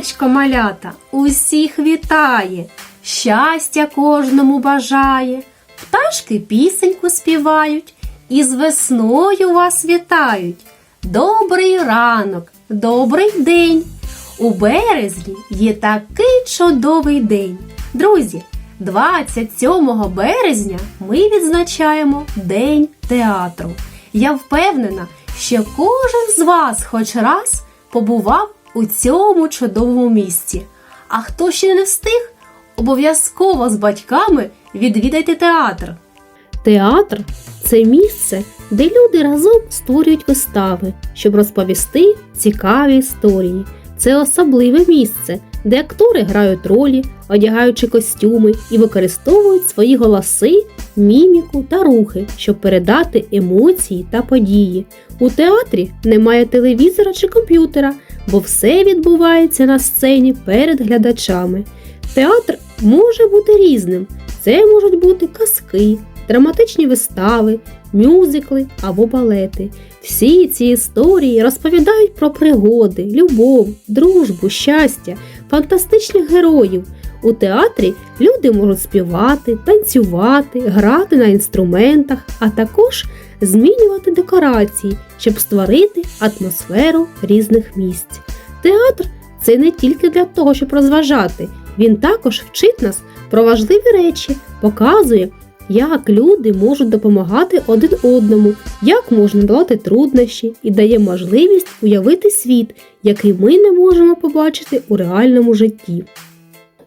Сонечко малята усіх вітає, щастя кожному бажає, пташки пісеньку співають і з весною вас вітають. Добрий ранок, добрий день. У березні є такий чудовий день. Друзі, 27 березня ми відзначаємо День театру. Я впевнена, що кожен з вас хоч раз побував у цьому чудовому місці. А хто ще не встиг, обов'язково з батьками відвідайте театр. Театр це місце, де люди разом створюють вистави, щоб розповісти цікаві історії. Це особливе місце, де актори грають ролі, одягаючи костюми і використовують свої голоси, міміку та рухи, щоб передати емоції та події. У театрі немає телевізора чи комп'ютера, бо все відбувається на сцені перед глядачами. Театр може бути різним. Це можуть бути казки, драматичні вистави, мюзикли або балети. Всі ці історії розповідають про пригоди, любов, дружбу, щастя, фантастичних героїв. У театрі люди можуть співати, танцювати, грати на інструментах, а також змінювати декорації, щоб створити атмосферу різних місць. Театр це не тільки для того, щоб розважати, він також вчить нас про важливі речі, показує, як люди можуть допомагати один одному, як можна долати труднощі і дає можливість уявити світ, який ми не можемо побачити у реальному житті.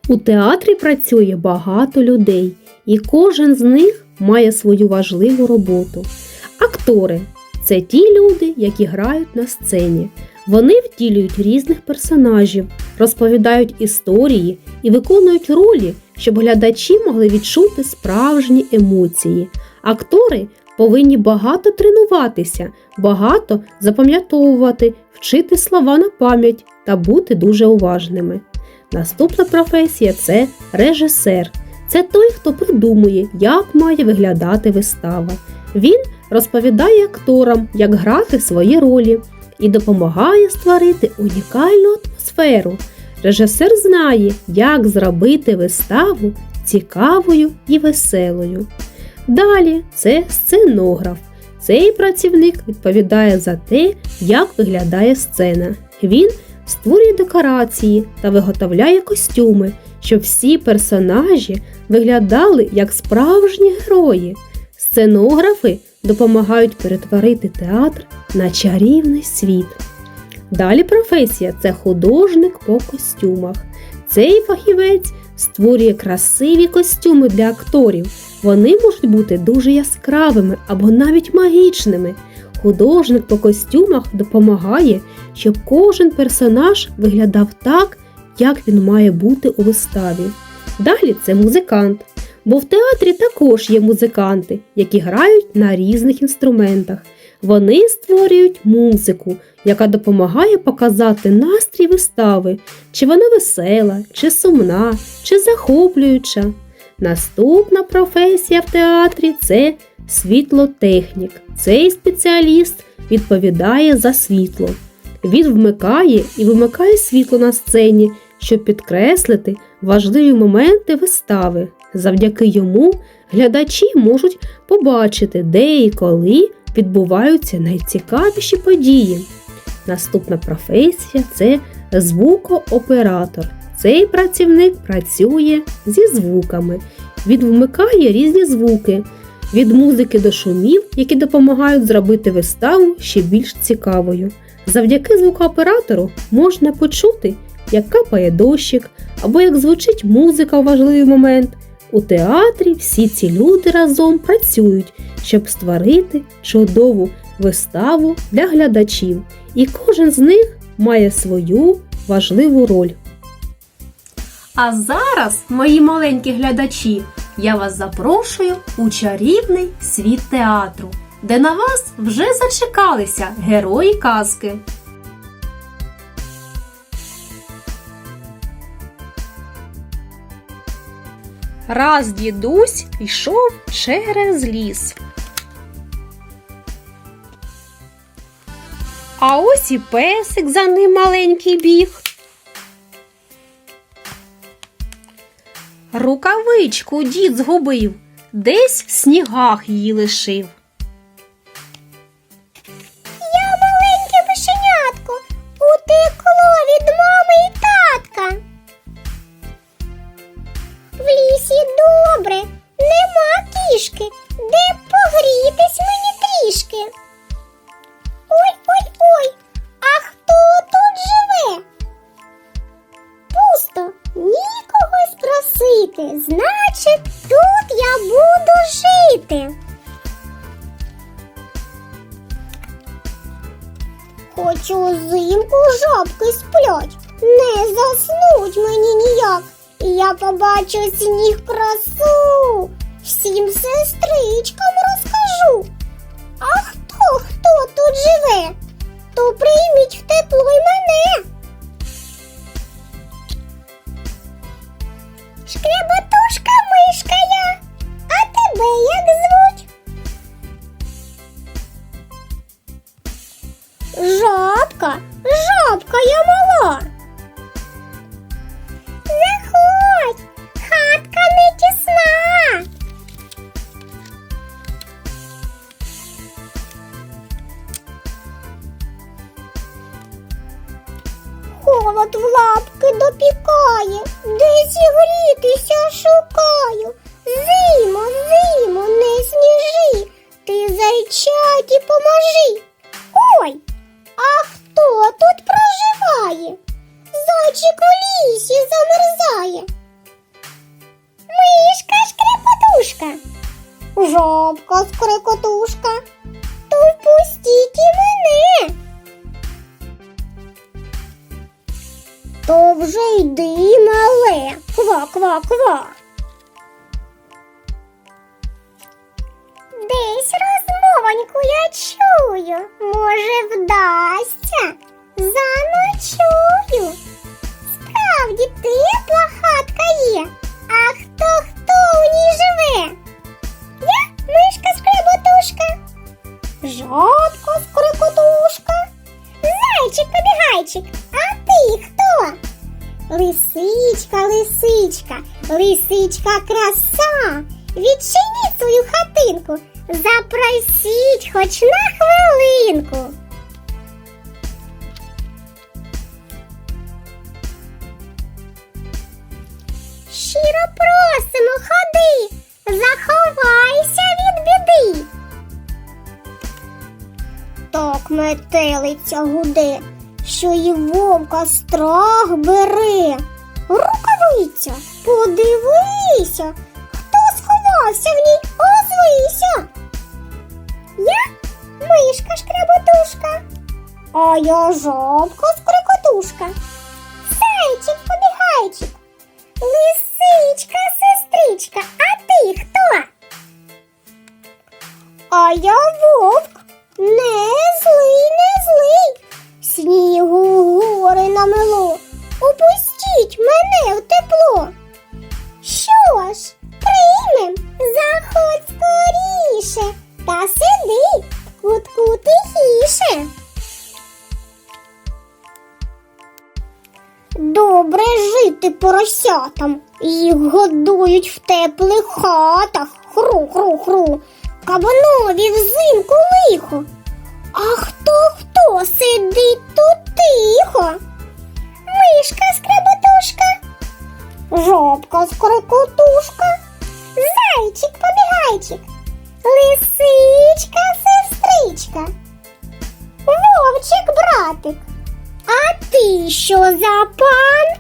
У театрі працює багато людей, і кожен з них має свою важливу роботу. Актори це ті люди, які грають на сцені. Вони втілюють різних персонажів, розповідають історії і виконують ролі, щоб глядачі могли відчути справжні емоції. Актори повинні багато тренуватися, багато запам'ятовувати, вчити слова на пам'ять та бути дуже уважними. Наступна професія це режисер. Це той, хто придумує, як має виглядати вистава. Він розповідає акторам, як грати свої ролі і допомагає створити унікальну атмосферу. Режисер знає, як зробити виставу цікавою і веселою. Далі це сценограф. Цей працівник відповідає за те, як виглядає сцена. Він створює декорації та виготовляє костюми, щоб всі персонажі виглядали як справжні герої. Сценографи допомагають перетворити театр на чарівний світ. Далі професія це художник по костюмах. Цей фахівець створює красиві костюми для акторів. Вони можуть бути дуже яскравими або навіть магічними. Художник по костюмах допомагає, щоб кожен персонаж виглядав так, як він має бути у виставі. Далі це музикант. Бо в театрі також є музиканти, які грають на різних інструментах. Вони створюють музику, яка допомагає показати настрій вистави, чи вона весела, чи сумна, чи захоплююча. Наступна професія в театрі це світлотехнік. Цей спеціаліст відповідає за світло. Він вмикає і вимикає світло на сцені, щоб підкреслити важливі моменти вистави. Завдяки йому глядачі можуть побачити, де і коли відбуваються найцікавіші події. Наступна професія це звукооператор. Цей працівник працює зі звуками. Він вмикає різні звуки від музики до шумів, які допомагають зробити виставу ще більш цікавою. Завдяки звукооператору можна почути, як капає дощик, або як звучить музика у важливий момент. У театрі всі ці люди разом працюють, щоб створити чудову виставу для глядачів, і кожен з них має свою важливу роль. А зараз, мої маленькі глядачі, я вас запрошую у чарівний світ театру, де на вас вже зачекалися герої казки. Раз дідусь йшов через ліс. А ось і песик за ним маленький біг. Рукавичку дід згубив, десь в снігах її лишив. Хоч узимку жабки сплять, не заснуть мені ніяк. Я побачу сніг красу, всім сестричкам розкажу. А хто хто тут живе, то прийміть в тепло й мене. Шкряботушка мишка я, вже йди, мале, ква-ква-ква. Десь розмовоньку я чую, може, вдасться, заночую. Справді тепла хатка є, а хто хто у ній живе? Я мишка скреботушка, жабка скрикотушка, зайчик побігайчик? Лисичка, лисичка, лисичка краса. Відчиніть свою хатинку, запросіть хоч на хвилинку. Щиро просимо, ходи, заховайся від біди. Так метелиця гуде, що й вовка страх бере. Рукавиця, подивися, хто сховався в ній, озвися. Я мишка шкреботушка, а я жабка скрикотушка, зайчик побігайчик, лисичка сестричка, а ти хто? А я вовк, не гори намело. Опустіть мене в тепло. Що ж, приймем, заходь скоріше, та сиди в кутку тихіше. Добре жити поросятам, їх годують в теплих хатах. Хру-хру-хру, кабанові взимку лихо. А хто хто сидить тут тихо? Мишка скреботушка, жабка скрикотушка, зайчик побігайчик, лисичка сестричка, вовчик братик. А ти що за пан?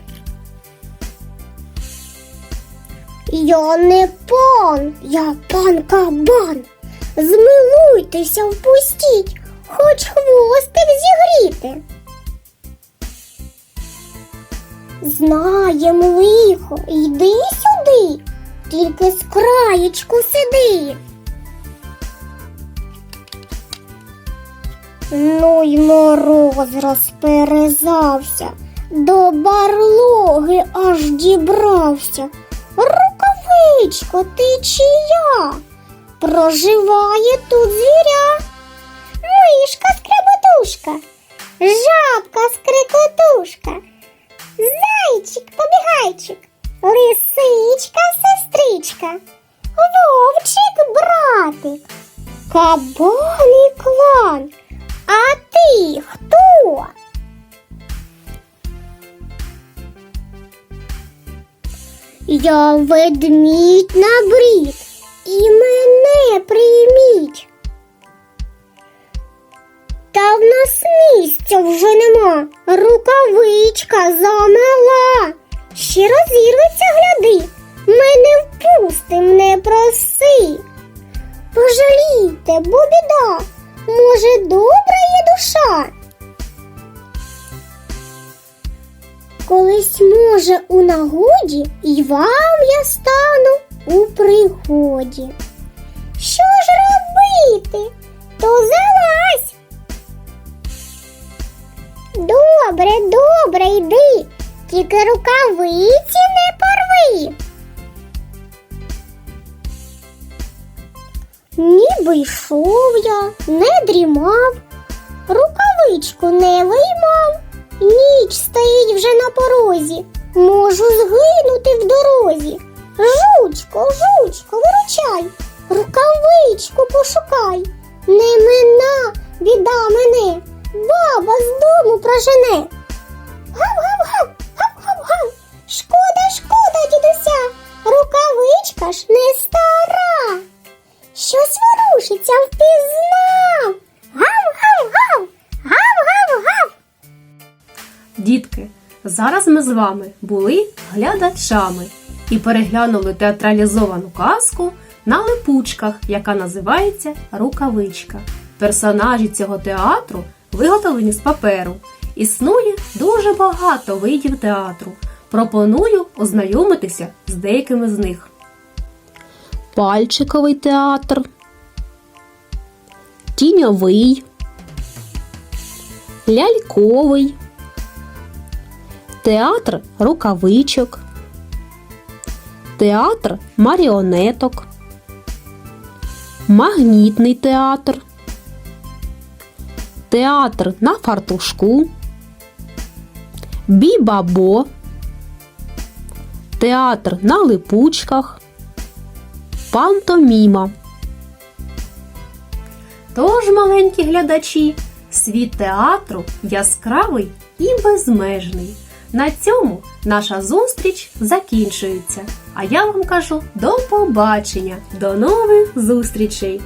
Я не пан, я пан кабан. Змилуйтеся, впустіть, хоч хвостик зігріти. Знаєм лихо, йди сюди, тільки з краєчку сиди. Ну й мороз розперезався, до барлоги аж дібрався. Рукавичко, ти чия? Проживає тут звіря. Мишка скреботушка, жабка скрикотушка, зайчик побігайчик, Лисичка, сестричка, вовчик, братик, кабан клан. А ти хто? Я ведмідь на брід, і мене прийміть. Та в нас місця вже нема, рукавичка замала. Ще розірветься, гляди, мене впустим, не проси. Пожалійте, бо біда, може, добра є душа. Колись, може, у нагоді і вам я стану у пригоді. Що ж робити? То залазь. Добре, добре, йди, тільки рукавиці не порви. Ніби йшов я, не дрімав, рукавичку не виймав. Ніч стоїть вже на порозі, можу згинути в дорозі. Жучко, жучко, виручай, рукавичку пошукай. Не мина, біда мене, баба з дому прожене. Гав-гав-гав, гав-гав-гав. Шкода, шкода, дідуся, рукавичка ж не стара. Щось ворушиться впізнав. Гав-гав-гав, гав-гав-гав. Дітки, зараз ми з вами були глядачами і переглянули театралізовану казку на липучках, яка називається Рукавичка. Персонажі цього театру виготовлені з паперу. Існує дуже багато видів театру. Пропоную ознайомитися з деякими з них. Пальчиковий театр, тіньовий, ляльковий, театр рукавичок, театр маріонеток, магнітний театр, театр на фартушку, бібабо, театр на липучках. Пантоміма. Тож, маленькі глядачі, світ театру яскравий і безмежний. На цьому наша зустріч закінчується. А я вам кажу до побачення, до нових зустрічей!